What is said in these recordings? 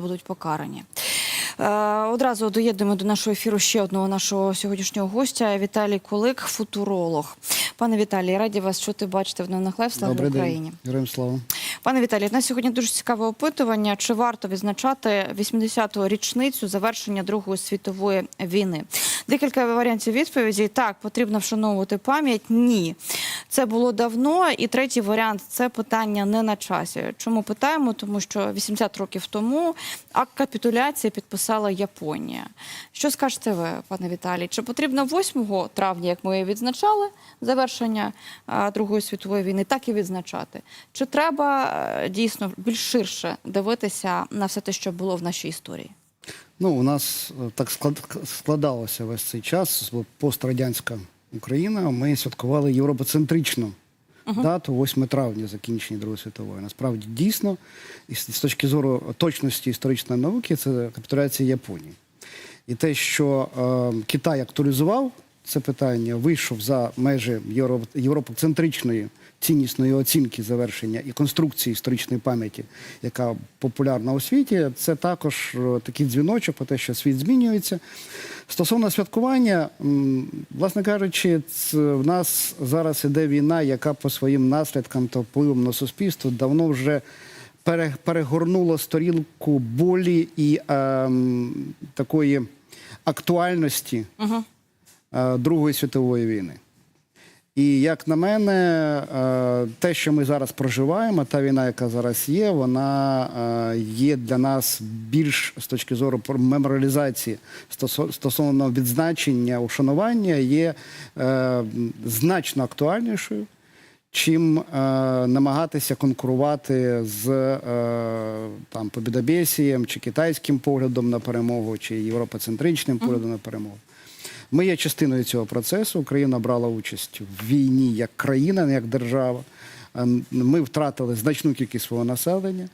будуть покарані. Е, Одразу доєднуємо до нашого ефіру ще одного нашого сьогоднішнього гостя Віталій Кулик, футуролог. Пане Віталій, раді вас чути бачити в новинах Лайф. Слава Добрий Україні. Героям слава. Пане Віталій, на сьогодні дуже цікаве опитування. Чи варто відзначати 80-ту річницю завершення Другої світової війни? Декілька варіантів відповіді. Так, потрібно вшановувати пам'ять. Ні, це було давно. І третій варіант це питання не на часі. Чому питаємо? Тому що 80 років тому акт капітуляції підписала Японія. Що скажете ви, пане Віталій? Чи потрібно 8 травня, як ми відзначали, завершення Другої світової війни, так і відзначати? Чи треба е, дійсно більш ширше дивитися на все те, що було в нашій історії? Ну, у нас е, так складалося весь цей час. Пострадянська Україна. Ми святкували дату 8 травня закінчення Другої світової. Насправді дійсно, і з точки зору точності історичної науки, це капітуляція Японії. І те, що е, Китай актуалізував це питання, вийшов за межі євро, європоцентричної ціннісної оцінки завершення і конструкції історичної пам'яті, яка популярна у світі, це також е, такий дзвіночок про те, що світ змінюється. Стосовно святкування, власне кажучи, в нас зараз іде війна, яка по своїм наслідкам та впливом на суспільство давно вже перегорнула сторінку болі і ем, такої актуальності е, Другої світової війни. І як на мене, е, те, що ми зараз проживаємо, та війна, яка зараз є, вона е, є для нас більш з точки зору про меморіалізації стосовно відзначення, ушанування, є е, значно актуальнішою, чим е, намагатися конкурувати з е, там побідобєсієм чи китайським поглядом на перемогу, чи європоцентричним поглядом на перемогу. Ми є частиною цього процесу. Україна брала участь в війні як країна, не як держава. Ем, Ми втратили значну кількість свого населення.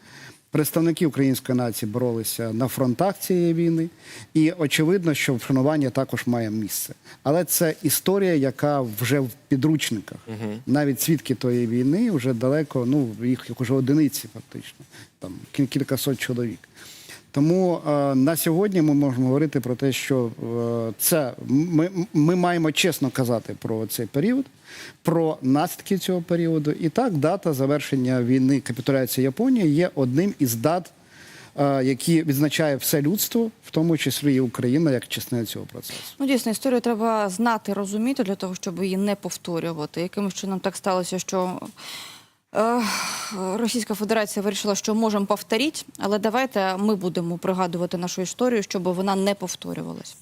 Представники української нації боролися на фронтах цієї війни, і очевидно, що вшанування також має місце. Але це історія, яка вже в підручниках. Навіть свідки тої війни вже далеко, ну їх як уже одиниці, фактично, там кіль- кількасот чоловік. Тому е, на сьогодні ми можемо говорити про те, що е, це ми, ми маємо чесно казати про цей період, про наслідки цього періоду. І так, дата завершення війни капітуляції Японії є одним із дат, е, які відзначає все людство, в тому числі і Україна, як частина цього процесу. Ну, дійсно, історію треба знати, розуміти для того, щоб її не повторювати. Якимось чином так сталося, що Російська Федерація вирішила, що можемо повторити, але давайте ми будемо пригадувати нашу історію, щоб вона не повторювалась.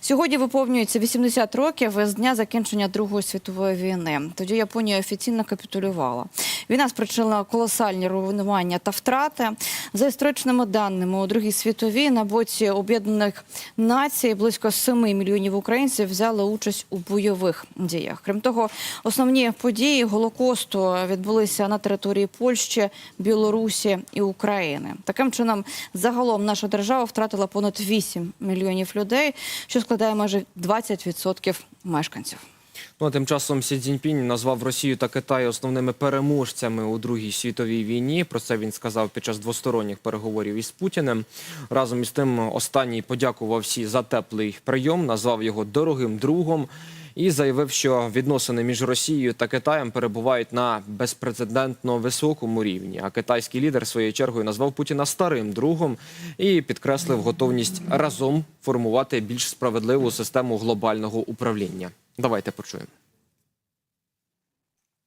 Сьогодні виповнюється 80 років з дня закінчення Другої світової війни. Тоді Японія офіційно капітулювала. Війна спричинила колосальні руйнування та втрати. За історичними даними, у Другій світовій на боці Об'єднаних Націй близько 7 мільйонів українців взяли участь у бойових діях. Крім того, основні події Голокосту відбулися на території Польщі, Білорусі і України. Таким чином, загалом наша держава втратила понад 8 мільйонів людей, що складає майже 20% мешканців. Ну, а тим часом Сі Цзіньпінь назвав Росію та Китай основними переможцями у Другій світовій війні. Про це він сказав під час двосторонніх переговорів із Путіним. Разом із тим, останній подякував всі за теплий прийом, назвав його дорогим другом і заявив, що відносини між Росією та Китаєм перебувають на безпрецедентно високому рівні. А китайський лідер своєю чергою назвав Путіна старим другом і підкреслив готовність разом формувати більш справедливу систему глобального управління. Давайте почуємо.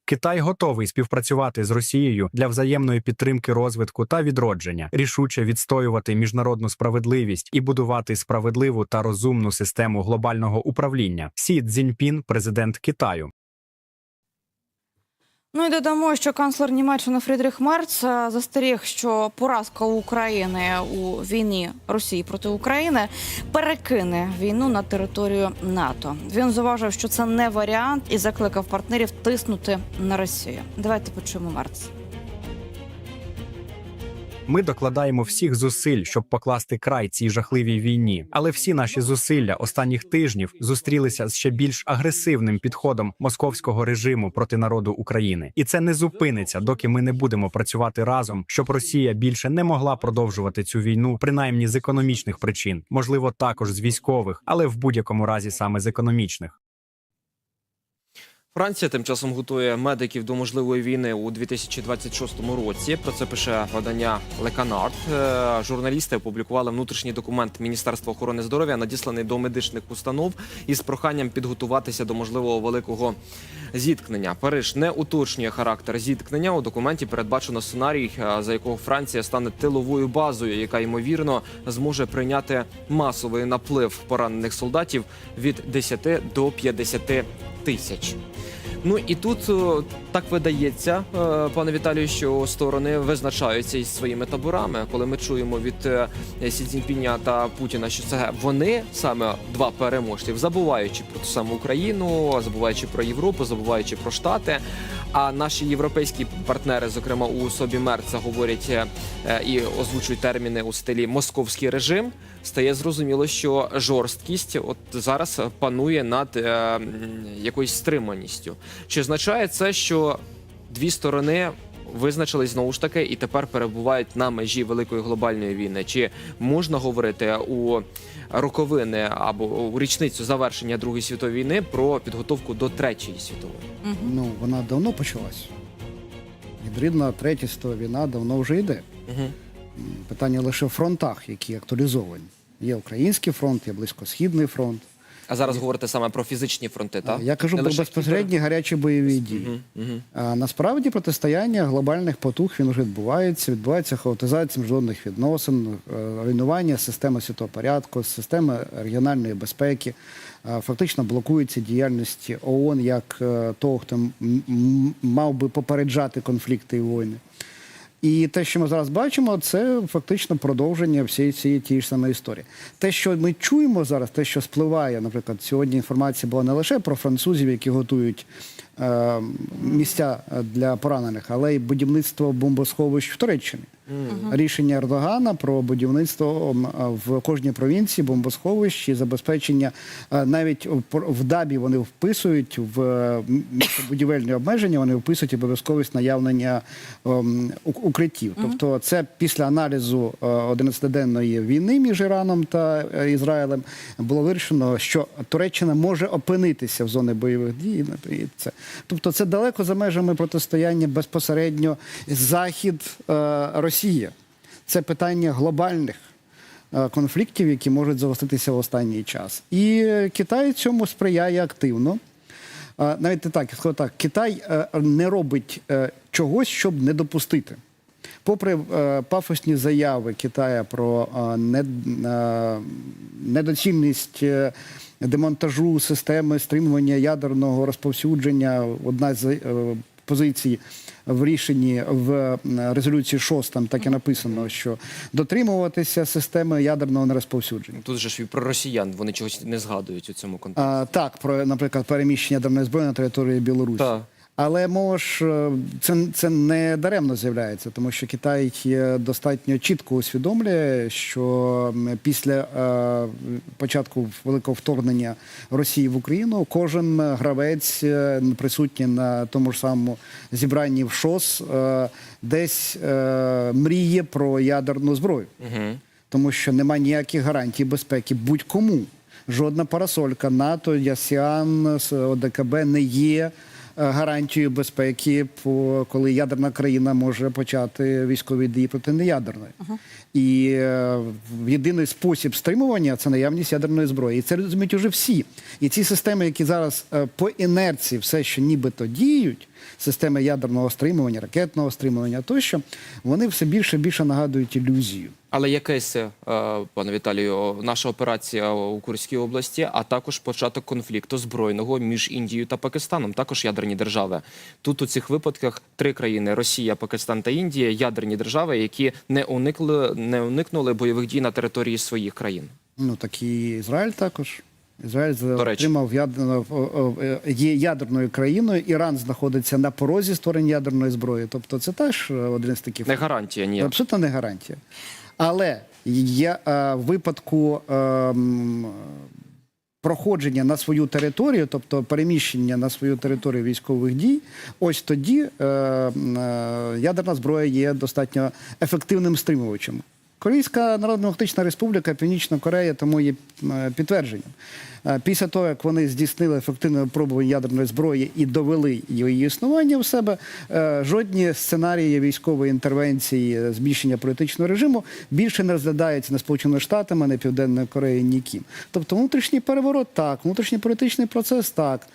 Китай готовий співпрацювати з Росією для взаємної підтримки розвитку та відродження, рішуче відстоювати міжнародну справедливість і будувати справедливу та розумну систему глобального управління. Сі Цзіньпін, президент Китаю. Ну і додамо, що канцлер Німеччини Фрідріх Мерц е, застеріг, що поразка України у війні Росії проти України перекине війну на територію НАТО. Він зауважив, що це не варіант і закликав партнерів тиснути на Росію. Давайте почуємо Мерц. Ми докладаємо всіх зусиль, щоб покласти край цій жахливій війні. Але всі наші зусилля останніх тижнів зустрілися з ще більш агресивним підходом московського режиму проти народу України, і це не зупиниться, доки ми не будемо працювати разом, щоб Росія більше не могла продовжувати цю війну, принаймні з економічних причин, можливо, також з військових, але в будь-якому разі саме з економічних. Франція тим часом готує медиків до можливої війни у 2026 році. Про це пише видання. Е, Журналісти опублікували внутрішній документ Міністерства охорони здоров'я, надісланий до медичних установ із проханням підготуватися до можливого великого зіткнення. Париж не уточнює характер зіткнення. У документі передбачено сценарій, е, за якого Франція стане тиловою базою, яка ймовірно зможе прийняти масовий наплив поранених солдатів від 10 до 50 тисяч. Ну і тут так видається, е, пане Віталію, що сторони визначаються із своїми таборами. Коли ми чуємо від е, Сі Цзіньпіня та Путіна, що це вони саме два переможців, забуваючи про ту саму Україну, забуваючи про Європу, забуваючи про Штати. А наші європейські партнери, зокрема у особі Мерца, говорять е, і озвучують терміни у стилі московський режим. Стає зрозуміло, що жорсткість от зараз панує над е, якоюсь стриманістю. Чи означає це, що дві сторони визначились знову ж таки і тепер перебувають на межі великої глобальної війни? Чи можна говорити у роковини або у річницю завершення Другої світової війни про підготовку до третьої світової? Ну, вона давно почалась. Гібридна третя світова війна давно вже йде. Угу. Питання лише в фронтах, які актуалізовані. Є український фронт, є близькосхідний фронт. А зараз говорите саме про фізичні фронти, так? Я кажу Не про лише безпосередні гарячі бойові дії. Мгм, мгм. А насправді протистояння глобальних потуг він вже відбувається. Відбувається хаотизація міжнародних відносин, е, руйнування системи світопорядку, системи регіональної безпеки. Е, Фактично блокується діяльність ООН як е, того, хто м- м- мав би попереджати конфлікти і війни. І те, що ми зараз бачимо, це фактично продовження всієї цієї тієї ж самої історії. Те, що ми чуємо зараз, те, що спливає, наприклад, сьогодні інформація була не лише про французів, які готують е, місця для поранених, але й будівництво бомбосховищ в Туреччині. Рішення Ердогана про будівництво в кожній провінції бомбосховищ і забезпечення е, навіть в дабі вони вписують в е, будівельні обмеження, вони вписують обов'язковість наявлення ем, укриттів. Тобто, це після аналізу е, 11-денної війни між Іраном та е, Ізраїлем було вирішено, що Туреччина може опинитися в зоні бойових дій. І це тобто, це далеко за межами протистояння безпосередньо захід е, Росія. Це питання глобальних е, конфліктів, які можуть загостритися в останній час. І Китай цьому сприяє активно. Е, Навіть не так, я так, Китай е, не робить чогось, щоб не допустити. Попри пафосні заяви Китая про не, недоцільність демонтажу системи стримування ядерного розповсюдження, одна з позицій в рішенні в е, резолюції 6 там так і написано, що дотримуватися системи ядерного нерозповсюдження. Тут же ж і про росіян вони чогось не згадують у цьому контексті. А, так, про, наприклад, переміщення ядерної зброї на території Білорусі. Так. Але мова ж е, це, це не даремно з'являється, тому що Китай достатньо чітко усвідомлює, що після е, початку великого вторгнення Росії в Україну кожен гравець е, присутній на тому ж самому зібранні в ШОС е, десь е, мріє про ядерну зброю Угу. тому що немає ніяких гарантій безпеки будь-кому. Жодна парасолька НАТО, ЯСІАН, ОДКБ не є е, гарантією безпеки, коли ядерна країна може почати військові дії проти неядерної. І е, єдиний спосіб стримування це наявність ядерної зброї. І це розуміють уже всі. І ці системи, які зараз е, по інерції все ще нібито діють, системи ядерного стримування, ракетного стримування тощо, вони все більше і більше нагадують ілюзію. Але якесь, е, пане Віталію, наша операція у Курській області, а також початок конфлікту збройного між Індією та Пакистаном, також ядерні держави. Тут у цих випадках три країни: Росія, Пакистан та Індія, ядерні держави, які не уникли, не уникнули бойових дій на території своїх країн. Ну так і Ізраїль також. Ізраїль отримав ядерну, о- о- е, є ядерною країною. Іран знаходиться на порозі створення ядерної зброї. Тобто це теж е, один з таких Не гарантія ніяк. Абсолютно не гарантія. Але є е, в випадку е, проходження на свою територію, тобто переміщення на свою територію військових дій, ось тоді е, е, ядерна зброя є достатньо ефективним стримувачем. Корейська Народно-Демократична Республіка, Північна Корея тому є е, підтвердженням. Е, Після того, як вони здійснили ефективне випробування ядерної зброї і довели її існування в себе, е, жодні сценарії військової інтервенції, збільшення політичного режиму більше не розглядаються не Сполученими Штатами, не Південною Кореєю, ніким. Тобто внутрішній переворот так, внутрішній політичний процес так,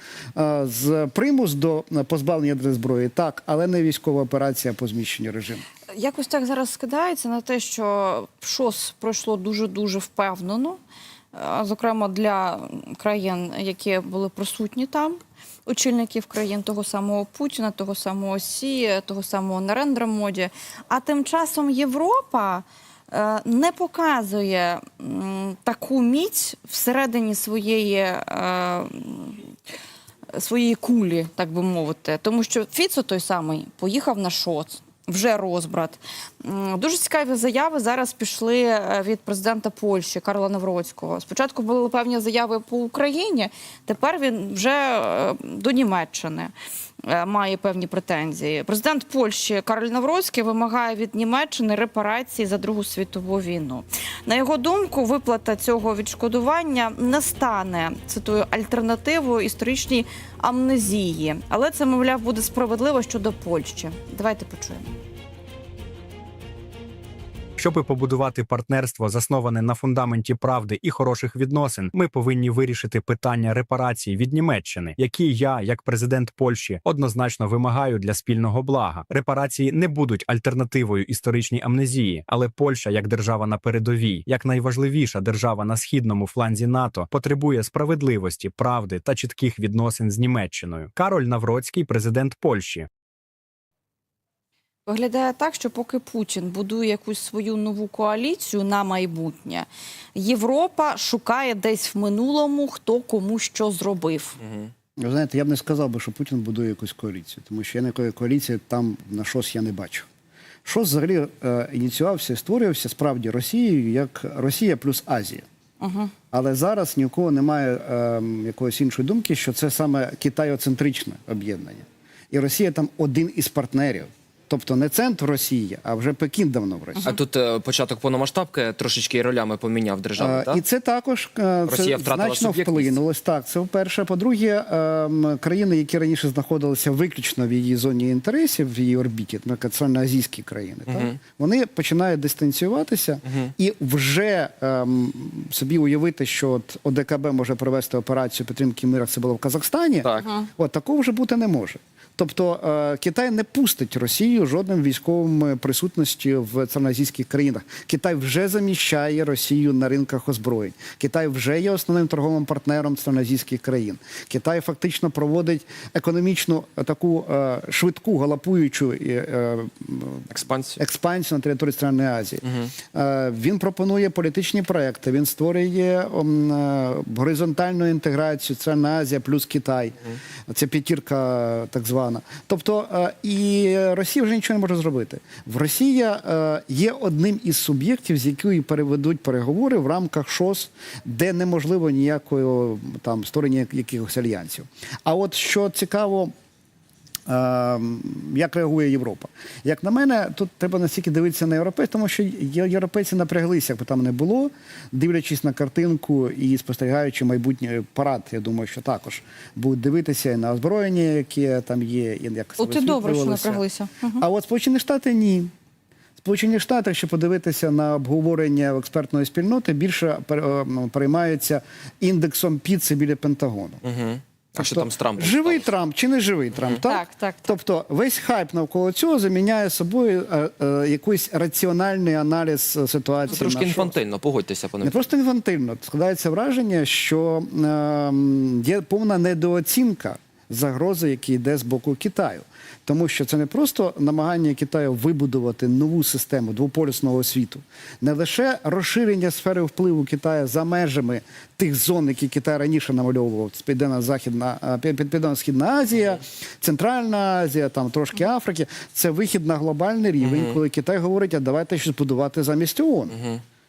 з примус до позбавлення ядерної зброї так, але не військова операція по зміщенню режиму. Якось так зараз скидається на те, що ШОС пройшло дуже-дуже впевнено, зокрема для країн, які були присутні там, очільників країн того самого Путіна, того самого Сі, того самого Нарендра Моді. А тим часом Європа е, не показує таку міць всередині своєї. е, своєї кулі, так би мовити. Тому що Фіцо той самий поїхав на ШОЦ. Вже розбрат. Дуже цікаві заяви зараз пішли е, від президента Польщі Карла Навроцького. Спочатку були певні заяви по Україні, тепер він вже е, до Німеччини має певні претензії. Президент Польщі Карль Навроцький вимагає від Німеччини репарації за Другу світову війну. На його думку, виплата цього відшкодування не стане цитую альтернативою історичній амнезії, але це мовляв буде справедливо щодо Польщі. Давайте почуємо. Щоби побудувати партнерство, засноване на фундаменті правди і хороших відносин, ми повинні вирішити питання репарацій від Німеччини, які я, як президент Польщі, однозначно вимагаю для спільного блага. Репарації не будуть альтернативою історичній амнезії, але Польща, як держава на передовій, як найважливіша держава на східному фланзі НАТО, потребує справедливості, правди та чітких відносин з Німеччиною. Кароль Навроцький, президент Польщі. Виглядає так, що поки Путін будує якусь свою нову коаліцію на майбутнє, Європа шукає десь в минулому, хто кому що зробив. Ви знаєте, я б не сказав би, що Путін будує якусь коаліцію, тому що я ніякої коаліції там на ШОС я не бачу. ШОС взагалі е, ініціювався і створювався справді Росією як Росія плюс Азія. Угу. Але зараз ні у кого немає е, якоїсь іншої думки, що це саме китайоцентричне об'єднання. І Росія там один із партнерів. Тобто не центр Росії, а вже Пекін давно в Росії. А тут е, початок повномасштабки трошечки ролями поміняв державу, Е, так? І це також е, Росія це втратила значно суб'єктність. вплинулось. Так, це вперше. По-друге, ем, країни, які раніше знаходилися виключно в її зоні інтересів, в її орбіті, наприклад, центральноазійські країни, так, вони починають дистанціюватися і вже ем, собі уявити, що от ОДКБ може провести операцію підтримки мира, це було в Казахстані. Так. От такого вже бути не може. Тобто е, Китай не пустить Росію жодним військовим е, присутності в центральноазійських країнах. Китай вже заміщає Росію на ринках озброєнь. Китай вже є основним торговим партнером центральноазійських країн. Китай фактично проводить економічну е, таку е, швидку галопуючу е, е, експансію на території Центральної Азії. Е, Він пропонує політичні проекти. Він створює горизонтальну інтеграцію Центральна Азія плюс Китай. Це п'ятірка так звана. Тобто і Росія вже нічого не може зробити. В Росія е, є одним із суб'єктів, з якої переведуть переговори в рамках ШОС, де неможливо ніякого там створення якихось альянсів. А от що цікаво. Е, Як реагує Європа? Як на мене, тут треба настільки дивитися на європейців, тому що є- європейці напряглися, як би там не було, дивлячись на картинку і спостерігаючи майбутній парад. Я думаю, що також будуть дивитися і на озброєння, яке там є, і як От і добре, що напряглися. А от Сполучені Штати ні. Сполучені Штати, якщо подивитися на обговорення експертної спільноти, більше пер- е, ну, переймаються індексом піци біля Пентагону. Угу. А що Тобто, там з Трампом? Живий сталося? Трамп чи не живий Трамп, так? Так, так, так. Тобто весь хайп навколо цього заміняє собою е, е, якийсь раціональний аналіз ситуації. Це трошки інфантильно, погодьтеся, пане. Не просто інфантильно. Складається враження, що е, є повна недооцінка загрози, які йде з боку Китаю. Тому що це не просто намагання Китаю вибудувати нову систему двополюсного світу, не лише розширення сфери впливу Китаю за межами тих зон, які Китай раніше намальовував. Це Південна Західна а, Пів- Південна Східна Азія, Центральна Азія, там трошки Африки. Це вихід на глобальний рівень, коли Китай говорить, а давайте щось будувати замість ООН.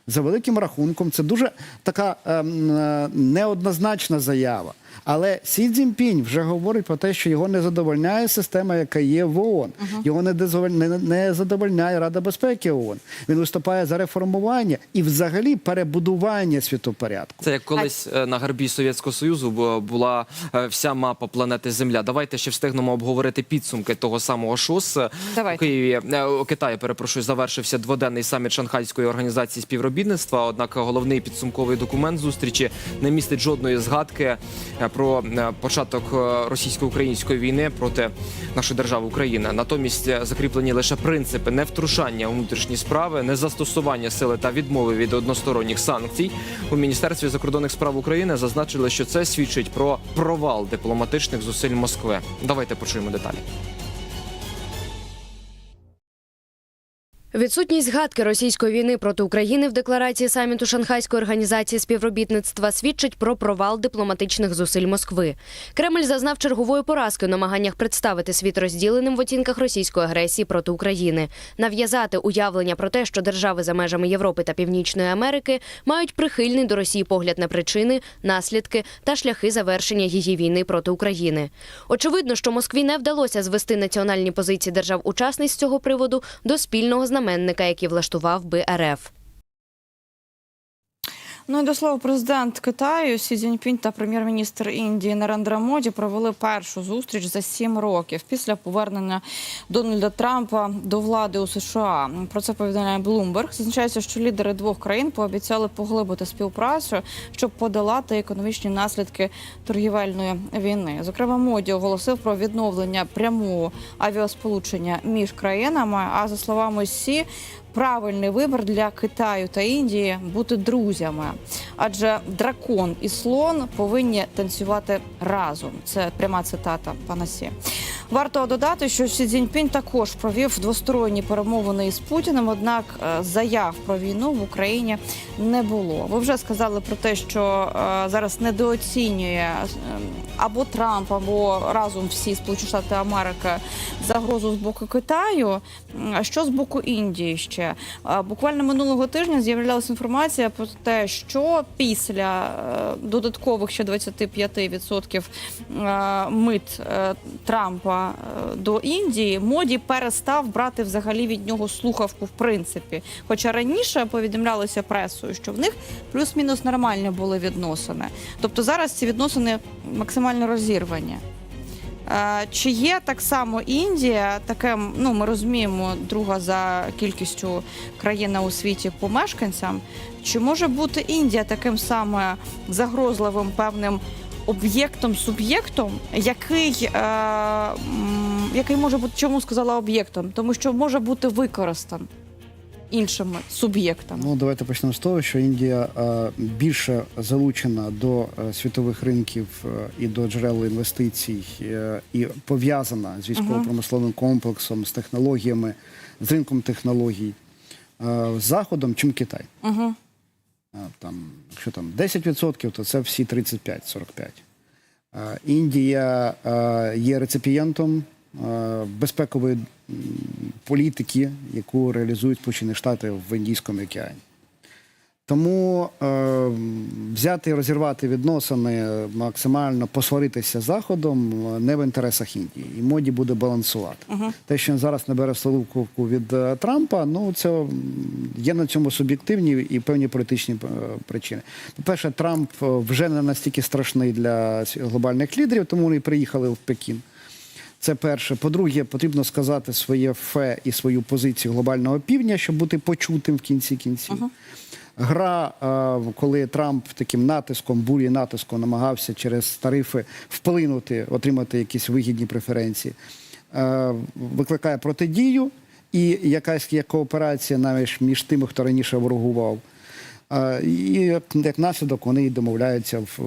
За великим рахунком, це дуже така ем, е, неоднозначна заява. Але Сі Цзіньпінь вже говорить про те, що його не задовольняє система, яка є в ООН. Його не, не, не задовольняє Рада безпеки ООН. Він виступає за реформування і взагалі перебудування світопорядку. Це як колись е, на гербі Совєтського Союзу бу- була е, вся мапа планети Земля. Давайте ще встигнемо обговорити підсумки того самого ШОС. Давайте. У Києві е, у Китаї, перепрошую, завершився дводенний саміт Шанхайської організації співробітництва. Однак головний підсумковий документ зустрічі не містить жодної згадки е, про е, початок е, російсько-української війни проти нашої держави України. Натомість е, закріплені лише принципи невтрушання у внутрішні справи, незастосування сили та відмови від односторонніх санкцій. У міністерстві закордонних справ України зазначили, що це свідчить про провал дипломатичних зусиль Москви. Давайте почуємо деталі. Відсутність згадки російської війни проти України в декларації саміту Шанхайської організації співробітництва свідчить про провал дипломатичних зусиль Москви. Кремль зазнав чергової поразки у намаганнях представити світ розділеним в оцінках російської агресії проти України, нав'язати уявлення про те, що держави за межами Європи та Північної Америки мають прихильний до Росії погляд на причини, наслідки та шляхи завершення її війни проти України. Очевидно, що Москві не вдалося звести національні позиції держав-учасниць цього приводу до спільного знаменника, який влаштував би РФ. Ну і до слова, президент Китаю Сі Цзіньпінь та прем'єр-міністр Індії Нарендра Моді провели першу зустріч за сім років після повернення Дональда Трампа до влади у США. Про це повідомляє Bloomberg. Зазначається, що лідери двох країн пообіцяли поглибити співпрацю, щоб подолати економічні наслідки торгівельної війни. Зокрема, моді оголосив про відновлення прямого авіасполучення між країнами. А за словами Сі, правильний вибір для Китаю та Індії бути друзями, адже дракон і слон повинні танцювати разом. Це пряма цитата пана Сі. Варто додати, що Сі Цзіньпінь також провів двосторонні перемовини із Путіним. Однак е, заяв про війну в Україні не було. Ви вже сказали про те, що е, зараз недооцінює е, або Трамп, або разом всі Сполучені Штати Америки загрозу з боку Китаю. А що з боку Індії ще? Буквально минулого тижня з'являлася інформація про те, що після е, додаткових ще 25% е, мит е, Трампа до Індії, моді перестав брати взагалі від нього слухавку в принципі. Хоча раніше повідомлялося пресою, що в них плюс-мінус нормальні були відносини. Тобто зараз ці відносини максимально розірвані. Е, Чи є так само Індія, таке, ну ми розуміємо, друга за кількістю країна у світі по мешканцям? Чи може бути Індія таким саме загрозливим певним об'єктом, суб'єктом, який, е, який може бути, чому сказала об'єктом? Тому що може бути використан іншими суб'єктами. Ну, давайте почнемо з того, що Індія е, більше залучена до е, світових ринків е, і до джерел інвестицій і пов'язана з військово-промисловим комплексом, з технологіями, з ринком технологій, з Заходом, чим Китай. Угу. Там, якщо там 10%, то це всі 35-45. Е, Індія є реципієнтом безпекової політики, яку реалізують Сполучені Штати в Індійському океані. Тому е, взяти і розірвати відносини, максимально посваритися з Заходом е, не в інтересах Індії. І моді буде балансувати. Те, що він зараз не бере слухавку від е, Трампа, ну це є на цьому суб'єктивні і певні політичні е, причини. По-перше, Трамп е, вже не настільки страшний для глобальних лідерів, тому вони приїхали в Пекін. Це перше. По-друге, потрібно сказати своє фе і свою позицію глобального півдня, щоб бути почутим в кінці кінців. Гра, е, коли Трамп таким натиском, бурі натиском намагався через тарифи вплинути, отримати якісь вигідні преференції, е, викликає протидію і якась є кооперація навіть між тими, хто раніше ворогував. І як наслідок вони домовляються в,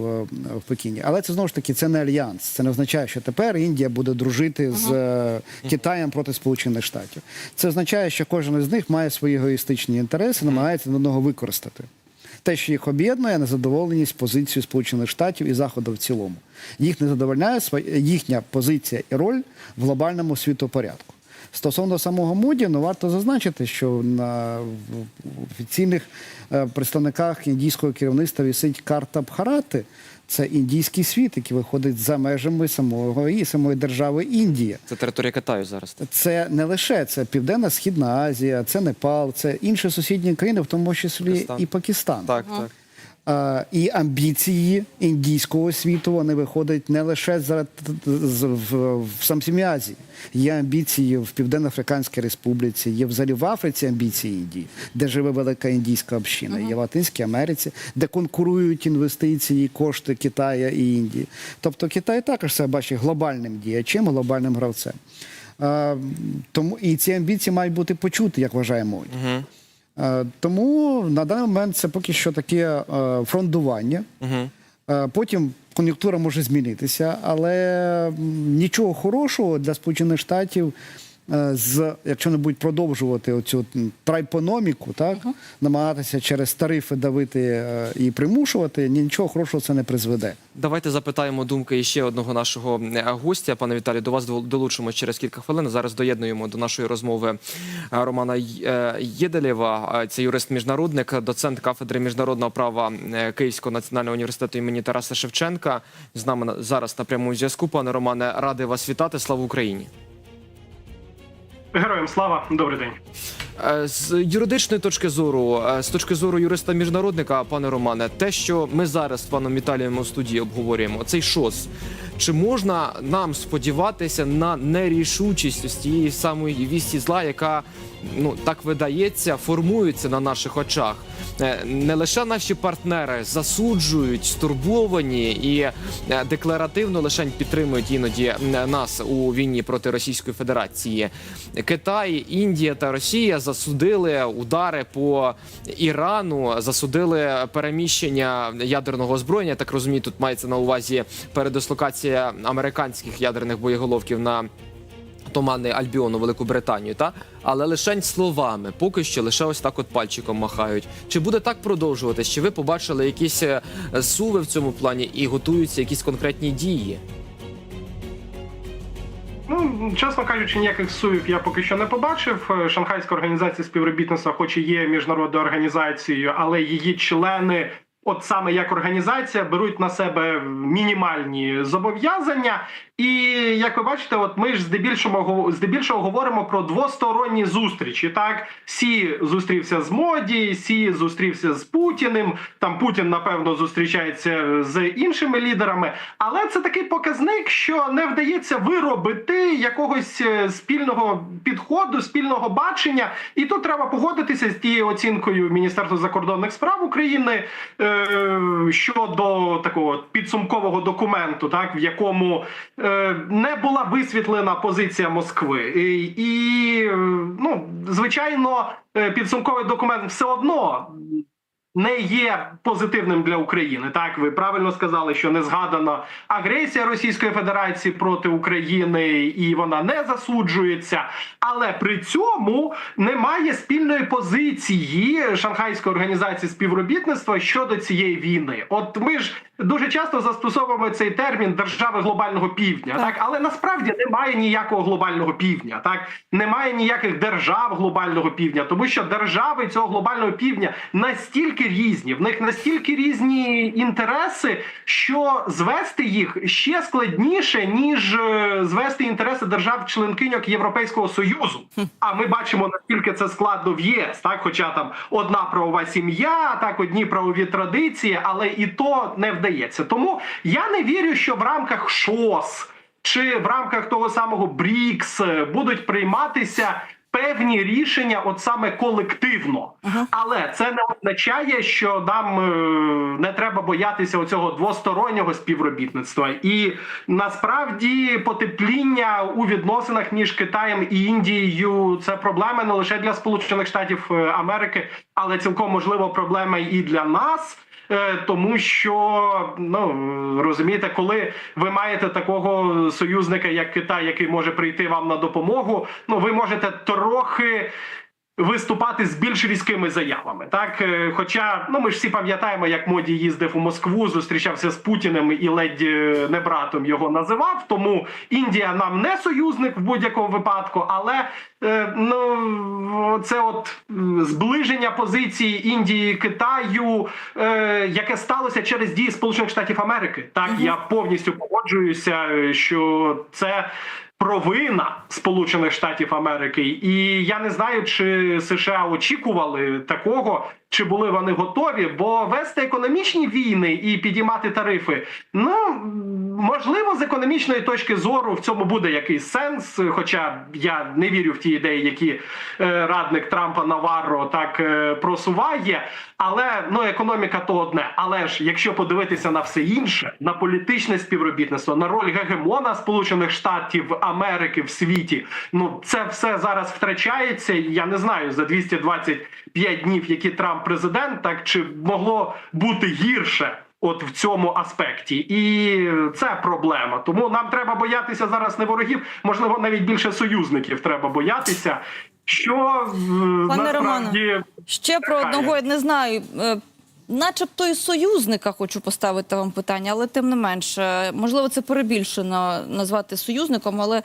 в Пекіні. Але це знову ж таки це не альянс. Це не означає, що тепер Індія буде дружити з е, Китаєм проти Сполучених Штатів. Це означає, що кожен із них має свої егоїстичні інтереси, намагається на одного використати. Те, що їх об'єднує, незадоволеність позицією Сполучених Штатів і Заходу в цілому. Їх не задовольняє їхня позиція і роль в глобальному світопорядку. Стосовно самого Моді, ну варто зазначити, що на офіційних е, представниках індійського керівництва висить карта Бхарати. Це індійський світ, який виходить за межами самого і самої держави Індія. Це територія Китаю зараз. Це не лише це Південна Східна Азія, це Непал, це інші сусідні країни, в тому числі Пакистан. і Пакистан. Так, так. А, і амбіції індійського світу вони виходять не лише за, з- в, в самій Азії. Є амбіції в Південно-Африканській Республіці, є взагалі в Африці амбіції Індії, де живе велика індійська община, є в Латинській Америці, де конкурують інвестиції, кошти Китаю і Індії. Тобто Китай також себе бачить глобальним діячем, глобальним гравцем. А, тому і ці амбіції мають бути почуті, як вважає молодь. Е, Тому на даний момент це поки що таке е, фрондування. Е, Потім кон'юнктура може змінитися, але нічого хорошого для Сполучених Штатів, з, якщо не будуть продовжувати оцю трайпономіку, так, намагатися через тарифи давити е, і примушувати, нічого хорошого це не призведе. Давайте запитаємо думки іще одного нашого е, гостя. Пане Віталію, до вас дол- долучимо через кілька хвилин. Зараз доєднуємо до нашої розмови е, Романа е, Єделєва. Е, Це юрист-міжнародник, доцент кафедри міжнародного права е, Київського національного університету імені Тараса Шевченка. З нами зараз на прямому зв'язку. Пане Романе, радий вас вітати. Слава Україні! Героям слава, добрий день. Е, З юридичної точки зору, е, з точки зору юриста-міжнародника, пане Романе, те, що ми зараз з паном Віталієм у студії обговорюємо, цей ШОС, чи можна нам сподіватися на нерішучість ось тієї самої вісті зла, яка ну так видається, формується на наших очах? Е, Не лише наші партнери засуджують, стурбовані і е, декларативно лише підтримують іноді нас у війні проти Російської Федерації. Китай, Індія та Росія засудили удари по Ірану, засудили переміщення ядерного озброєння. Так розумію, тут мається на увазі передислокація американських ядерних боєголовків на Туманний Альбіон у Велику Британію, та але лише словами, поки що лише ось так от пальчиком махають. Чи буде так продовжуватись? Чи ви побачили якісь е, суви в цьому плані і готуються якісь конкретні дії? Ну, чесно кажучи, ніяких суїв я поки що не побачив. Е, Шанхайська організація співробітництва, хоч і є міжнародною організацією, але її члени, от саме як організація, беруть на себе мінімальні зобов'язання. І як ви бачите, от ми ж здебільшого здебільшого говоримо про двосторонні зустрічі. Так, Сі зустрівся з моді, Сі зустрівся з Путіним. Там Путін, напевно, зустрічається з іншими лідерами. Але це такий показник, що не вдається виробити якогось е, спільного підходу, спільного бачення. І тут треба погодитися з тією оцінкою Міністерства закордонних справ України е, щодо такого підсумкового документу, так в якому е, не була висвітлена позиція Москви. І, і е, ну, звичайно, е, підсумковий документ все одно. Не є позитивним для України. Так, ви правильно сказали, що не згадана агресія Російської Федерації проти України, і вона не засуджується. Але при цьому немає спільної позиції Шанхайської організації співробітництва щодо цієї війни. От ми ж дуже часто застосовуємо цей термін держави глобального півдня, так, але насправді немає ніякого глобального півдня. Так немає ніяких держав глобального півдня, тому що держави цього глобального півдня настільки різні, в них настільки різні інтереси, що звести їх ще складніше ніж е, звести інтереси держав-членкиньок Європейського союзу. А ми бачимо наскільки це складно в ЄС, так хоча там одна правова сім'я, так одні правові традиції, але і то не вдається. Тому я не вірю, що в рамках ШОС чи в рамках того самого БРІКС будуть прийматися певні рішення, от саме колективно. Але це не означає, що нам е, не треба боятися оцього двостороннього співробітництва. І насправді потепління у відносинах між Китаєм і Індією це проблема не лише для Сполучених Штатів е, Америки, але цілком можливо проблема і для нас. Е, Тому що ну розумієте, коли ви маєте такого союзника, як Китай, який може прийти вам на допомогу, ну ви можете трохи. Виступати з більш різкими заявами, так Е, хоча ну ми ж всі пам'ятаємо, як моді їздив у Москву, зустрічався з Путіним і ледь е, не братом його називав. Тому Індія нам не союзник в будь-якому випадку, але е, ну це от зближення позиції Індії Китаю, яке сталося через дії Сполучених Штатів Америки. Так я повністю погоджуюся, що це. Провина Сполучених Штатів Америки, і я не знаю, чи США очікували такого, чи були вони готові, бо вести економічні війни і підіймати тарифи. Ну можливо, з економічної точки зору в цьому буде якийсь сенс. Хоча я не вірю в ті ідеї, які е, радник Трампа Наварро так е, просуває. Але ну економіка то одне. Але ж якщо подивитися на все інше, на політичне співробітництво, на роль гегемона Сполучених Штатів Америки в світі, ну це все зараз втрачається. Я не знаю за 225 днів, які Трамп президент, так чи могло бути гірше. От в цьому аспекті, і це проблема. Тому нам треба боятися зараз не ворогів, можливо, навіть більше союзників треба боятися. Що е, Пане насправді Ще про одного я не знаю. Начебто і союзника хочу поставити вам питання, але тим не менш, е, можливо, це перебільшено назвати союзником, але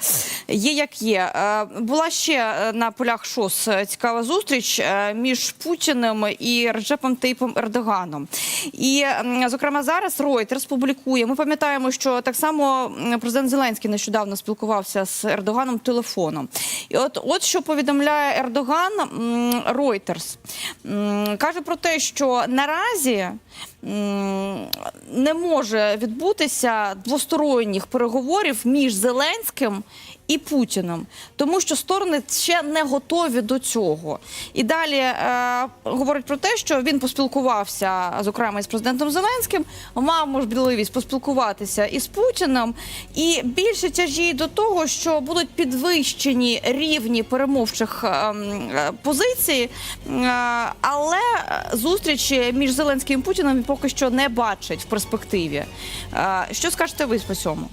є як є. Е, Була ще е, на полях ШОС е, цікава зустріч між Путіним і Реджепом Тейпом Ердоганом. І, зокрема, зараз Reuters публікує. Ми пам'ятаємо, що так само президент Зеленський нещодавно спілкувався з Ердоганом телефоном. І от, от що повідомляє Ердоган Reuters. Каже про те, що наразі м, не може відбутися двосторонніх переговорів між Зеленським і Путіним, тому що сторони ще не готові до цього. І далі е, говорить про те, що він поспілкувався, зокрема, із президентом Зеленським, мав можливість поспілкуватися із Путіним, і більше тяжіє до того, що будуть підвищені рівні перемовчих ем, е, позицій, е, але зустрічі між Зеленським і Путіним поки що не бачить в перспективі. Е, Що скажете ви по цьому?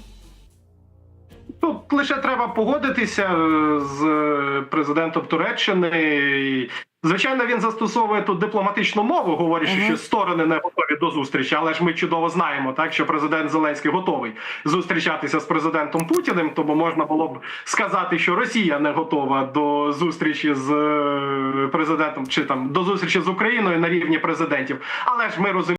Тут лише треба погодитися е, з е, президентом Туреччини. І, Звичайно, він застосовує тут дипломатичну мову, говорячи, що сторони не готові до зустрічі. Але ж ми чудово знаємо, так що президент Зеленський готовий зустрічатися з президентом Путіним. Тому можна було б сказати, що Росія не готова до зустрічі з е, президентом чи там до зустрічі з Україною на рівні президентів. Але ж ми розуміємо.